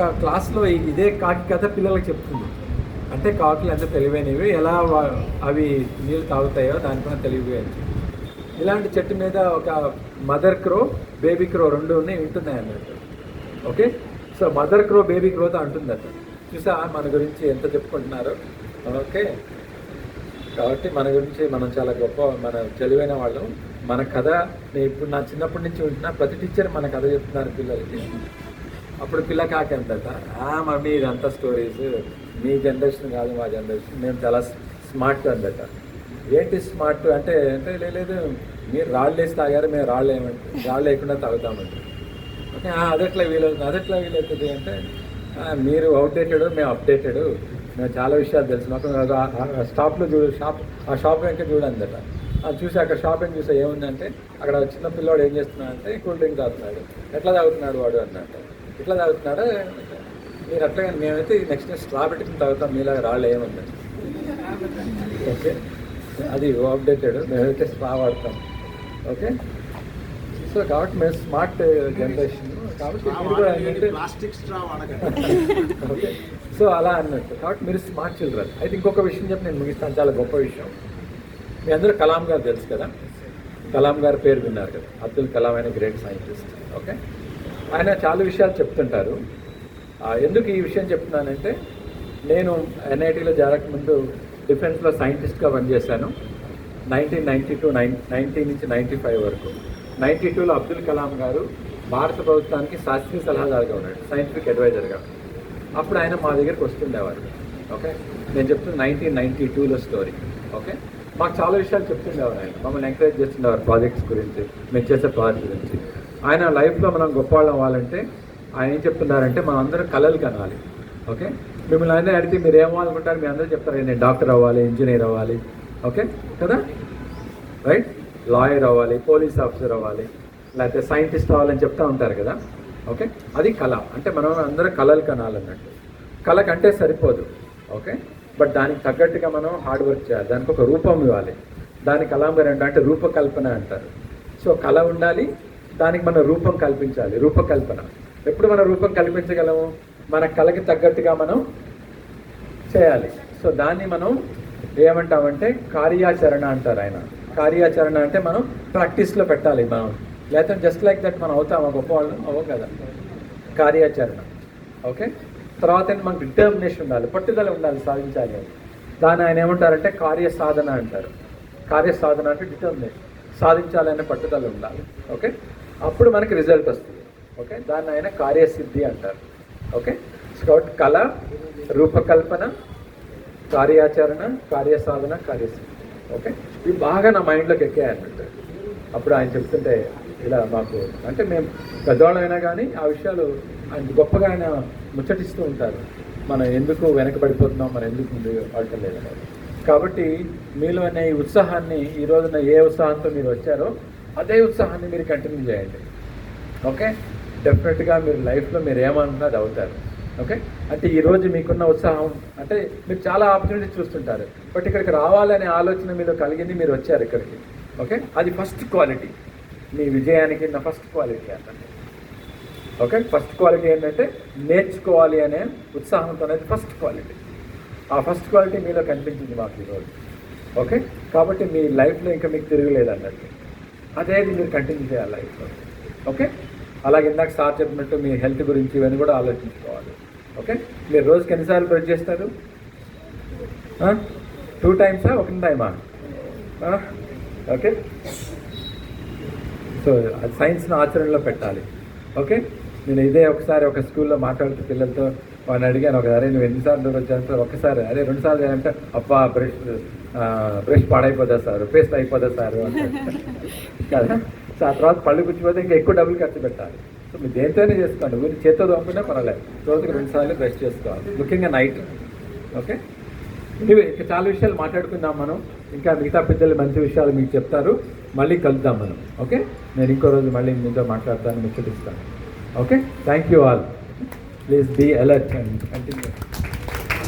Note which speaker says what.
Speaker 1: ఒక క్లాస్లో ఇదే కాకి కథ పిల్లలకు చెప్తుంది. అంటే కాకులు ఎంత తెలివైనవి ఎలా అవి నీళ్ళు తాగుతాయో దానిపైన తెలివిపోయింది ఇలాంటి చెట్టు మీద ఒక మదర్ క్రో బేబీ క్రో రెండు ఉన్నాయి వింటున్నాయి అన్నట్టు okay? So mother crow baby క్రోతో అంటుందట. చూసా మన గురించి ఎంత చెప్పుకుంటున్నారు. ఓకే? కాబట్టి మన గురించి మనం చాలా గొప్ప మన తెలివైన వాళ్ళం. మన కథ నేను ఇప్పుడు నా చిన్నప్పటి నుంచి ఉంటున్నా ప్రతి టీచర్ మన కథ చెప్తున్నారు పిల్లలకి. అప్పుడు పిల్ల కాకి అంతట ఆ మమ్మీ ఇదంతా స్టోరీస్ మీ జనరేషన్ కాదు మా జనరేషన్ మేము చాలా స్మార్ట్ అందట ఏంటి స్మార్ట్ అంటే అంటే లేదు మీరు రాళ్ళు వేసి తాగారు మేము రాళ్ళు ఏమంటే రాళ్ళు లేకుండా తాగుతామంటే. ఓకే "ఆ, వీలవుతుంది అదట్లా వీలవుతుంది అంటే మీరు అవుట్డేటెడ్ మేము అప్డేటెడ్ మేము చాలా విషయాలు తెలుసు. మాకు షాప్లో స్టాప్లో చూడు షాప్ ఆ షాప్ వెంక చూడందట. అది చూసి అక్కడ షాపింగ్ చూసా ఏముందంటే అక్కడ చిన్న పిల్లోడు ఏం చేస్తున్నాడు అంటే కూల్ డ్రింక్ తాగుతున్నాడు. ఎట్లా తాగుతున్నాడు వాడు? అన్నట్టు ఎట్లా తాగుతున్నాడు మీరు అట్లా మేమైతే నెక్స్ట్ స్ట్రా పెట్టుకుని తాగుతాం మీలాగా రాళ్ళు ఏముందండి ఓకే అది అప్డేటెడ్ మేమైతే స్ట్రా వాడతాం. ఓకే సో కాబట్టి మేము స్మార్ట్ జనరేషన్ కాబట్టి మీరు కూడా ఏంటంటే
Speaker 2: ప్లాస్టిక్ స్ట్రా వాడకండి.
Speaker 1: ఓకే సో అలా అన్నట్టు. కాబట్టి మీరు స్మార్ట్ చిల్డ్రన్ అయితే ఇంకొక విషయం చెప్పి నేను ముగిస్తాను. చాలా గొప్ప విషయం. మీ అందరూ కలాం గారు తెలుసు కదా? కలాం గారి పేరు విన్నారు కదా? అబ్దుల్ కలాం అయిన గ్రేట్ సైంటిస్ట్ ఓకే ఆయన చాలా విషయాలు చెప్తుంటారు. ఎందుకు ఈ విషయం చెప్తున్నానంటే నేను ఎన్ఐటీలో జరగకముందు డిఫెన్స్లో సైంటిస్ట్గా పనిచేశాను. Nineteen ninety two nine ninety నుంచి నైంటీ ఫైవ్ వరకు. నైంటీ టూలో అబ్దుల్ కలాం గారు భారత ప్రభుత్వానికి శాస్త్రీయ సలహాదారుగా ఉన్నాడు సైంటిఫిక్ అడ్వైజర్గా. అప్పుడు ఆయన మా దగ్గరికి వస్తుండేవారు ఓకే? నేను చెప్తున్న నైన్టీన్ నైన్టీ టూలో స్టోరీ ఓకే? మాకు చాలా విషయాలు చెప్తుండేవారు ఆయన. మమ్మల్ని ఎంకరేజ్ చేస్తుండేవారు ప్రాజెక్ట్స్ గురించి మేము చేసే ప్రాజెక్ట్ గురించి. ఆయన లైఫ్లో మనం గొప్పవాళ్ళం అవ్వాలంటే ఆయన ఏం చెప్తున్నారంటే మనం అందరం కళలు కనాలి. ఓకే? మిమ్మల్ని అందరూ అడిగితే మీరు ఏమవ్వాలనుకుంటారు మీ అందరూ చెప్తారు నేను డాక్టర్ అవ్వాలి ఇంజనీర్ అవ్వాలి. ఓకే? కదా? రైట్? లాయర్ అవ్వాలి పోలీస్ ఆఫీసర్ అవ్వాలి లేకపోతే సైంటిస్ట్ అవ్వాలని చెప్తూ ఉంటారు కదా? ఓకే? అది కళ. అంటే మనం అందరం కళలు కనాలన్నట్టు. కళ కంటే సరిపోదు. ఓకే? బట్ దానికి తగ్గట్టుగా మనం హార్డ్ వర్క్ చేయాలి. దానికి ఒక రూపం ఇవ్వాలి. దాని కళ మీరు అంటే రూపకల్పన అంటారు. సో కళ ఉండాలి దానికి మనం రూపం కల్పించాలి రూపకల్పన. ఎప్పుడు మన రూపం కల్పించగలము? మన కళకి తగ్గట్టుగా మనం చేయాలి. సో దాన్ని మనం ఏమంటామంటే కార్యాచరణ అంటారు ఆయన. కార్యాచరణ అంటే మనం ప్రాక్టీస్లో పెట్టాలి మనం. లేకపోతే జస్ట్ లైక్ దట్ మనం అవుతాం గొప్ప వాళ్ళు అవ్వం కదా. కార్యాచరణ. ఓకే? తర్వాత మనకు డిటర్మినేషన్ ఉండాలి పట్టుదల ఉండాలి సాధించాలి అని దాన్ని ఆయన ఏమంటారంటే కార్య సాధన అంటారు. కార్య సాధన అంటే డిటర్మినేషన్ సాధించాలనే పట్టుదల ఉండాలి. ఓకే? అప్పుడు మనకి రిజల్ట్ వస్తుంది. ఓకే? దాన్ని ఆయన కార్యసిద్ధి అంటారు. ఓకే? స్కౌట్ కళ రూపకల్పన కార్యాచరణ కార్యసాధన కార్యసిద్ధి. ఓకే? ఇవి బాగా నా మైండ్లోకి ఎక్కాయన్నట్టు అప్పుడు ఆయన చెప్తుంటే ఇలా మాకు అంటే మేము పెద్దవాళ్ళమైనా కానీ ఆ విషయాలు ఆయన గొప్పగా ఆయన ముచ్చటిస్తూ ఉంటారు. మనం ఎందుకు వెనకబడిపోతున్నాం? మనం ఎందుకు ముందు వాడటం లేదు కాబట్టి మీలో అనే ఈ ఉత్సాహాన్ని ఈ రోజున ఏ ఉత్సాహంతో మీరు వచ్చారో అదే ఉత్సాహాన్ని మీరు కంటిన్యూ చేయండి. ఓకే డెఫినెట్గా మీరు లైఫ్లో మీరు ఏమనుకున్నా అవుతారు. ఓకే అంటే ఈరోజు మీకున్న ఉత్సాహం అంటే మీరు చాలా ఆపర్చునిటీ చూస్తుంటారు. బట్ ఇక్కడికి రావాలనే ఆలోచన మీలో కలిగింది మీరు వచ్చారు ఇక్కడికి. ఓకే అది ఫస్ట్ క్వాలిటీ మీ విజయానికి నా ఫస్ట్ క్వాలిటీ అంటే ఓకే ఫస్ట్ క్వాలిటీ ఏంటంటే నేర్చుకోవాలి అనే ఉత్సాహంతో అనేది ఫస్ట్ క్వాలిటీ ఆ ఫస్ట్ క్వాలిటీ మీలో కనిపించింది మాకు ఈరోజు ఓకే కాబట్టి మీ లైఫ్లో ఇంకా మీకు తిరగలేదు అన్నట్టు. అదే మీరు కంటిన్యూ చేయాలి లైఫ్లో ఓకే అలాగే ఇందాక సార్ చెప్పినట్టు మీ హెల్త్ గురించి ఇవన్నీ కూడా ఆలోచించుకోవాలి. ఓకే మీరు రోజుకి ఎన్నిసార్లు బ్రష్ చేస్తారు? టూ టైమ్సా ఒక టైమా ఓకే సో అది సైన్స్ను ఆచరణలో పెట్టాలి. ఓకే నేను ఇదే ఒకసారి ఒక స్కూల్లో మాట్లాడుతూ పిల్లలతో వాడిని అడిగాను ఒక అరే నువ్వు ఎన్నిసార్లు దూరం చేస్తారు ఒకసారి అరే రెండుసార్లు చేయాలంటే అంటే అబ్బా బ్రష్ బ్రష్ పాడైపోతుంది సార్? పేస్ట్ అయిపోదా సార్? కదా. సో ఆ తర్వాత పళ్ళు కూర్చిపోతే ఇంకా ఎక్కువ డబ్బులు ఖర్చు పెట్టాలి. సో మీరు దేనితోనే చేసుకోండి. మీరు చేత్తో తోముకున్నా పర్వాలేదు. రోజుకి రెండు సార్లు బ్రష్ చేసుకోవాలి. ముఖ్యంగా నైట్ ఓకే ఇవి ఇంకా చాలా విషయాలు మాట్లాడుకుందాం మనం. ఇంకా మిగతా పెద్దలు మంచి విషయాలు మీకు చెప్తారు. మళ్ళీ కలుద్దాం మనం. ఓకే నేను ఇంకో రోజు మళ్ళీ మీతో మాట్లాడతాను ముచ్చటిస్తాను. Okay thank you all please be alert and continue